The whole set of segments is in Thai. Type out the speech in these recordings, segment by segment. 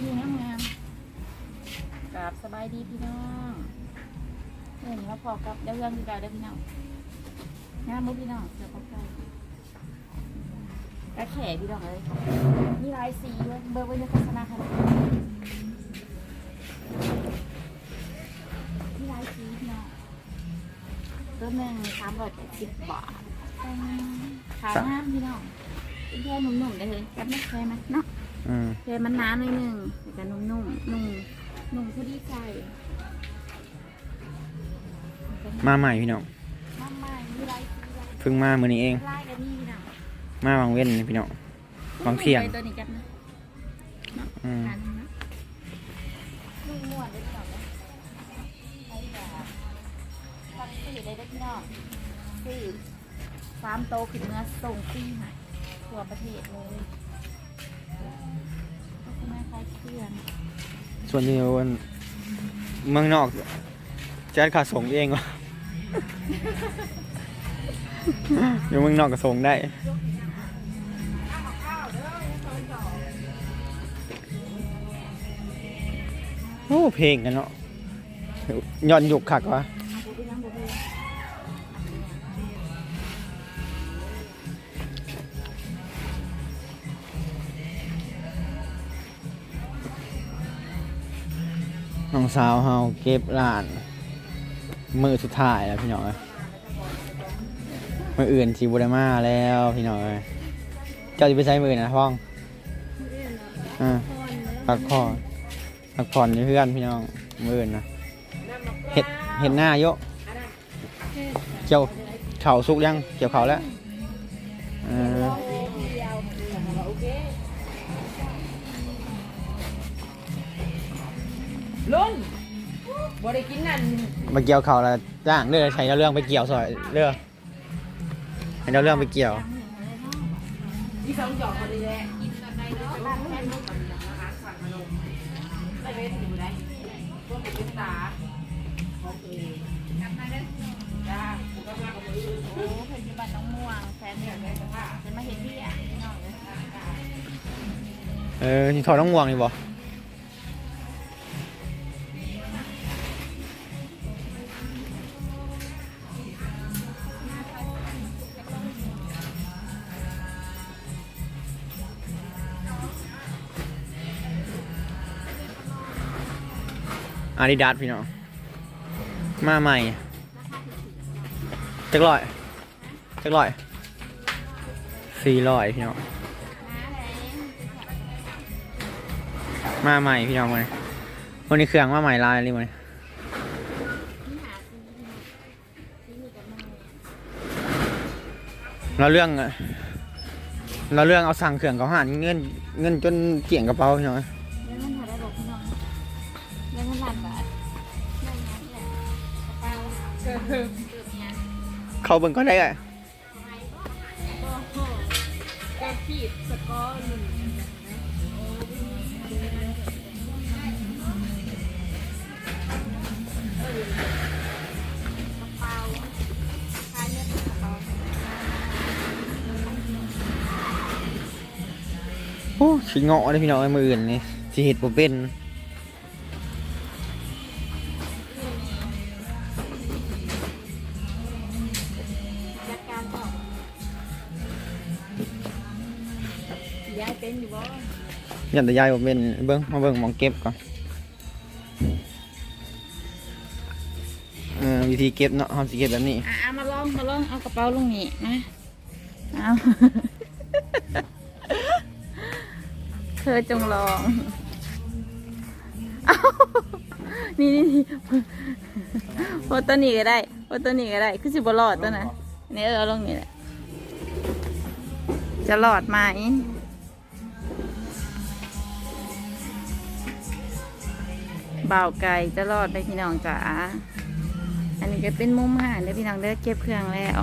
นี่งามๆกราบสบายดีพี่น้องเห็นว่าพอกับเดี๋ยวเรื่องคือเก่าเด้อพี่น้องงามมุพี่น้องเสือปอกไก่กระแขพี่น้องเลยมีลายสีด้วยเบอร์ไว้ในโฆษณาค่ะมีลายสีพี่น้องตัวหนึ่งสามร้อยแปดสิบบาทขางามพี่น้องเป็นแค่หนุ่มๆได้เลยกับไม่แค่ไหมเนาะ อืมแค่มันน้ำหน่อยหนึ่งแต่ก็นุ่มๆนุ่มนุ่มพอดีใจมาใหม่พี่น้องมาใหม่มีลายสีลายเพิ่งมามื้อนี้เอง ลายกันนี่พี่น้องมาบางเว้นนี่พี่น้อง บางเที่ยงไปตัวนี้กันนะอืมกันนะนุ่มม่วนเลยพี่น้องนะใช้แบบฟังสื่อได้ได้พี่น้องสื่อฟาร์มโตขึ้นเนื้อส่งฟรีใหม่ทั่วประเทศเลย ก็คือแม่คล้ายเคลื่อนส่วนที่วันเมืองนอกจะขาส่งเองวะอยู่เมืองนอกก็ส่งได้โอ้เพลงกันเนาะย้อนยุกคักวะ องสาวเฮาเก็บร้าน มือสุดท้ายแล้วพี่น้องเอ้ยมืออื่นชีบุได้มาแล้วพี่น้องเอ้ยเจ้าจะไปใช้มือนะพ้องอ่าพักผ่อนพักผ่อนอยู่เพื่อนพี่น้องมืออื่นนะเห็ดเห็ดหน้าเยอะเกี่ยวเข่าสุกยังเกี่ยวเข่าแล้วเออ บ่ได้กินนั่นมาเกี่ยวเขาแล้วจ้างเรื่องใช้เรื่องไปเกี่ยวซอยเรื่องให้เรื่องไปเกี่ยวที่สองจอกบ่ได้แหละกินกันได้เนาะร้านแม่ลูกกันอาหารสั่งมาลงได้เวทอยู่ได้พวกเป็นตาของตัวเองกลับมาเด้อจ้าผมก็มากับมือโอ้เพิ่นอยู่บ้านน้องม่วงแฟนเพิ่นเลยจะมาเห็นพี่อะพี่น้องเลยเออนี่ถอดต้องง่วงนี่บ่ อาดิดาสพี่น้อง มาใหม่จักร้อยจักร้อยสี่ร้อยพี่น้อง มาใหม่พี่น้องวันนี้วันนี้เครื่องมาใหม่ลายเลยวันนี้นี่หมีกับมาเราเรื่องเราเรื่องเอาสั่งเครื่องเขาหารเงินเงินจนเกี่ยงกระเป๋าพี่น้อง เป๋าเกือบเกือบเนี้ยเขาเบิ่งก็ได้ไงโอ้โหกระผิดสกอร์หนึ่งเงาโอ้ชิเงาะเลยพี่น้องไอ้มืออื่นนี่สิเห็ดบ่เป็น ยันแต่ยายบ่เป็นเบิ่งมาเบิ่งมองเก็บก่อนวิธีเก็บเนาะเฮาสิเก็บแบบนี้อะเอามาลองมาลองเอากระเป๋าลงนี่นะเอาเธอจงลองเอานี่นี่นี่โพสตัวนี้ก็ได้โพสตัวนี้ก็ได้คือสิบรอดตัวนะนี่เออเอาลงนี่แหละจะหลอดไหม บาไก่จะรอดได้พี่น้องจ๋าอันนี้ก็เป็นมุมอาหารเด้พี่น้องเด้เก็บเครื่องแล้ว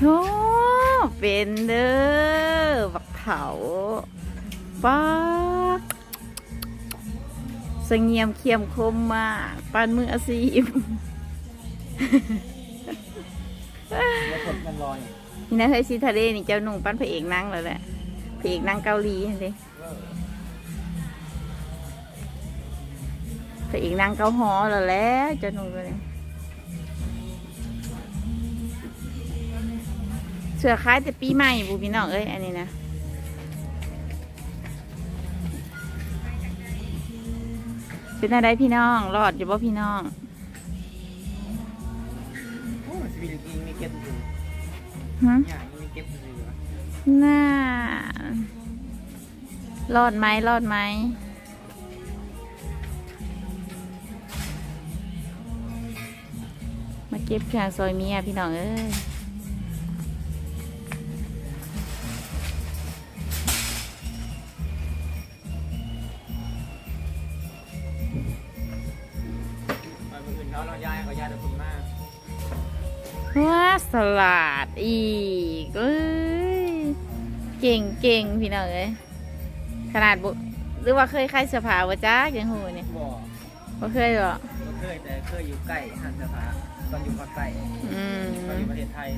โอ้เป็นเด้อบักเถาป้า สงียมเขียมคมมากปานมืออาชีพแล้วคนมันลอยนี่นะเฮ้ยซีทะเลนี่เจ้าหนุ่มปั้นพระเอกนั่งแล้วแหละพระเอกนั่งเกาหลีเห็นดิพระเอกนั่งเกาหอแล้วแหล้วเจ้าหนุ่มเลยเสื้อคล้ายแต่ปีใหม่บูพี่น้องเอ้ยอันนี้นะ เป็นอะไรพี่น้องรอดอยู่บ่พี่น้องฮะอย่างนี้มีเก็บอยู่วะน่ารอดไหมรอดไหมมาเก็บแขงซอยเมียพี่น้องเอ้ย สลัดอีกเอ้ยเก่งเก่งพี่น้องเอ้ยขนาดบุหรือว่าเคยใครเสื้อผ้าวะจ้าอย่างหูเนี่ยบ่บ่เคยหรอบ่เคยแต่เคยอยู่ใกล้หันเสื้อผ้าตอนอยู่ภาคใต้อืมตอนอยู่ประเทศไทย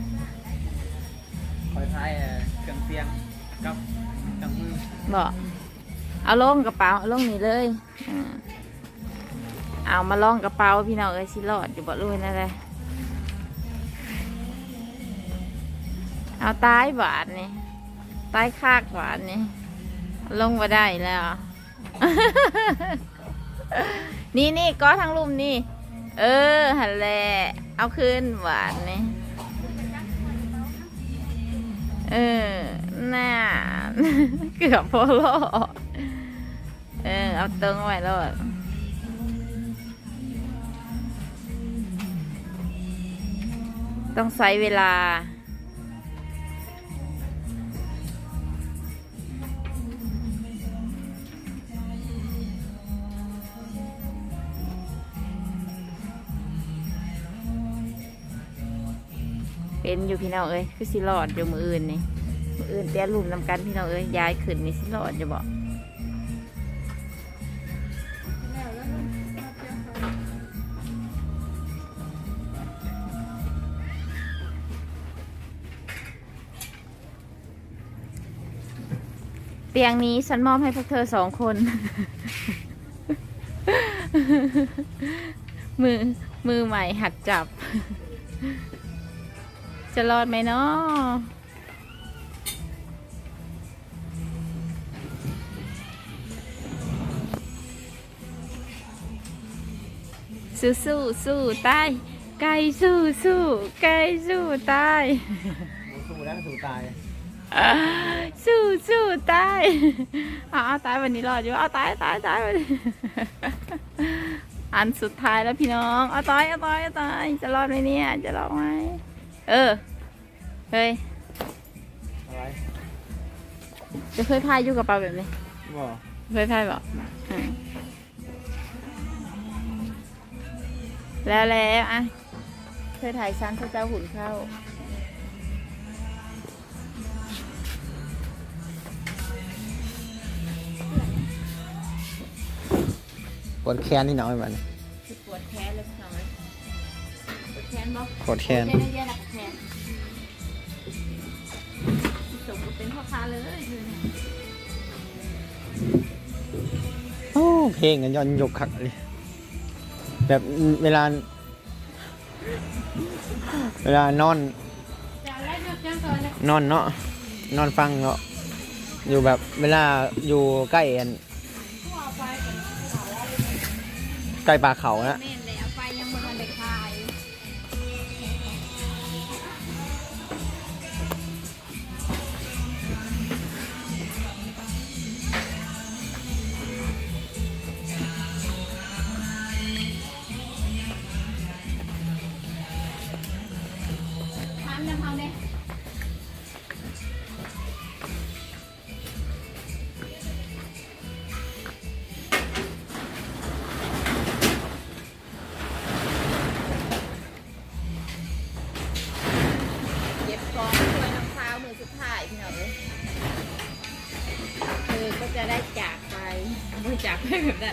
คอยท้ายเอ่อเครื่องเสียงกับเครื่องมือบอกเอาลงกระเป๋าเอาลงนี่เลยอ่าเอามาลองกระเป๋าพี่น้องเอ้ยสิรอดอยู่บ่รู้นั่นเลย เอาตายบาทนี่ตายคากบาทนี่ลงมาได้แล้ว นี่นี่ก็ทั้งลุมนี่ เออหันแลเอาขึ้นหวานนี่เออน่าเกือบพอรอดเออเอาเติงไว้รอดต้องใช้เวลา เป็นอยู่พี่น้องเอ้ยคือสิรอดอยู่มืออื่นนี่มืออื่นแต่ลุมนำกันพี่น้องเอ้ยย้ายขึ้นนี่สิรอดอยู่บ่เตียงนี้ฉันมอบให้พวกเธอสองคน มือมือใหม่หัดจับ จะรอดไหมเนาะสู้สู้สู้ตายไก่สู้สู้ไก่สู้ตายสู้แล้วก็สู้ตายอ่าสู้สู้ตายเอาเอาตายวันนี้รอดอยู่เอาตายตายตายวันนี้อันสุดท้ายแล้วพี่น้อง เอาตายเอาตายเอาตายจะรอดไหมเนี่ยจะรอดไหม เออ เฮ้ยอะไรจะเคยพายอยู่กับปลาแบบนี้บ่เคยพายบอกอืมแล้วแล้วอะเคยถ่ายชั้นพระเจ้าหุ่นเข้า ปวดแขนนี่หน่อยมัน นบ่ปวดแขนปวดแขนเยอะๆนะปวดแขนสมก็เป็นพ่อค้าเลยคือเนี่ยโอ้เพลงกันย้อนยกขักเลยแบบเวลา เวลานอน จะไล่ยกจังก่อนนะนอนเนาะนอนฟังเนาะอยู่แบบเวลาอยู่ใกล้กันใกล้ป่าเขานะ แม่นเลยเอาไปยัง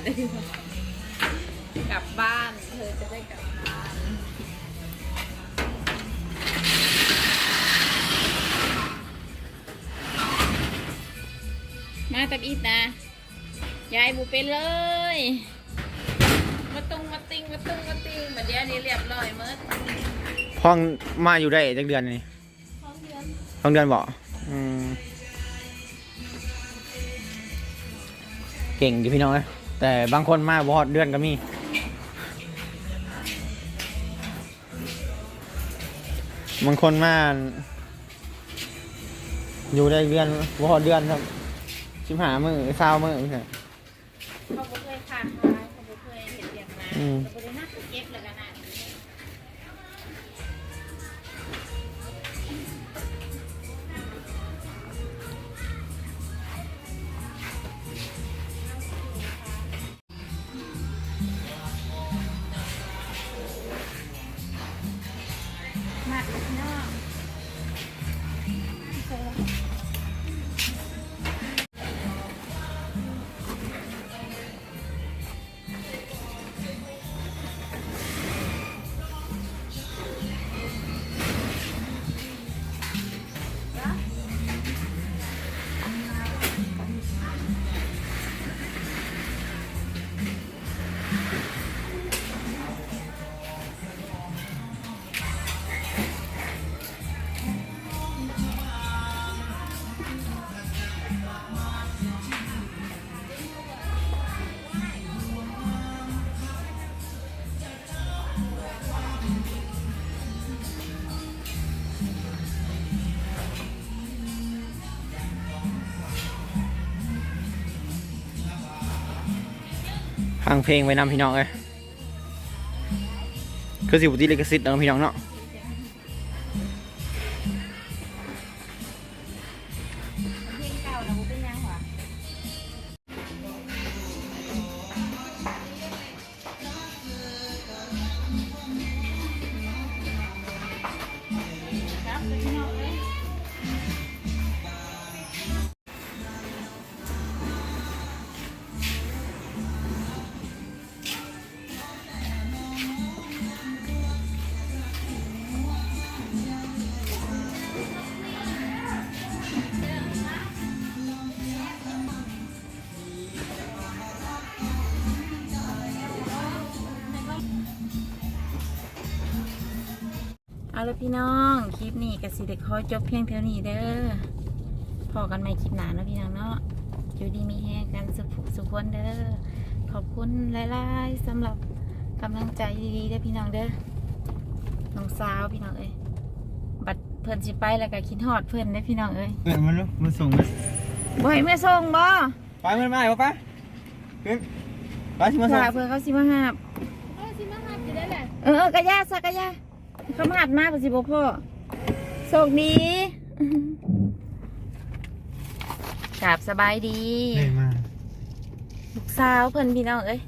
เธอก็จะได้จากไปไม่จากไปแบบนั้นเลยกลับบ้าน เธอจะได้กลับบ้าน มาตับอีดนะ ยายบุเป็นเลย มาตุงมาติงมาตุงมาติงบัดเดี๋ยวนี้เรียบร้อยเมื่อพ้องมาอยู่ได้จักเดือนนี่ท้องเดือนสองเดือนบ่อืมเก่งดิพี่น้องเอ้ย แต่บางคนมาบ่ฮอดเดือนก็มี บางคนมา อยู่ได้เดือนบ่ฮอดเดือนครับสิบหามือเศร้ามือพี่น้องเขาบ่เคยขาดมาเขาบ่เคยเห็นเรียกมาอืมเขาบ่ได้ ฟังเพลงไว้นำพี่น้องเลยคือสิบุตรลิขสิทธิ์เนาะพี่น้องเนาะ เอาละพี่น้อง คลิปนี้กับสิเด็กขอจบเพียงเท่านี้เด้อพอกันใหม่คลิปหนาเนาะพี่น้องเนาะอยู่ดีมีแฮงกันสุขสุขคนเด้อขอบคุณหลายๆสำหรับกำลังใจดีๆเด้อพี่น้องเด้อน้องสาวพี่น้องเอ้ยบัดเพื่อนสิไปแล้วก็คิดฮอดเพื่อนเด้อพี่น้องเอ้ยเพื่อนมันลูกมันส่งมาบ่ให้แม่ส่งบ่ไปเพื่อนมาไหนวะป้าขึ้นไปที่มาส่งว่าเพื่อนเขาสิมาหาบเออสิมาหาอยู่ได้แหละเออเออกระยาสักกระยา เขามาหาบมาเพื่อนสิบ่พ่อโชคดีกราบสบายดีเฮ้ยมาลูกสาวเพิ่นพี่น้องเอ้ย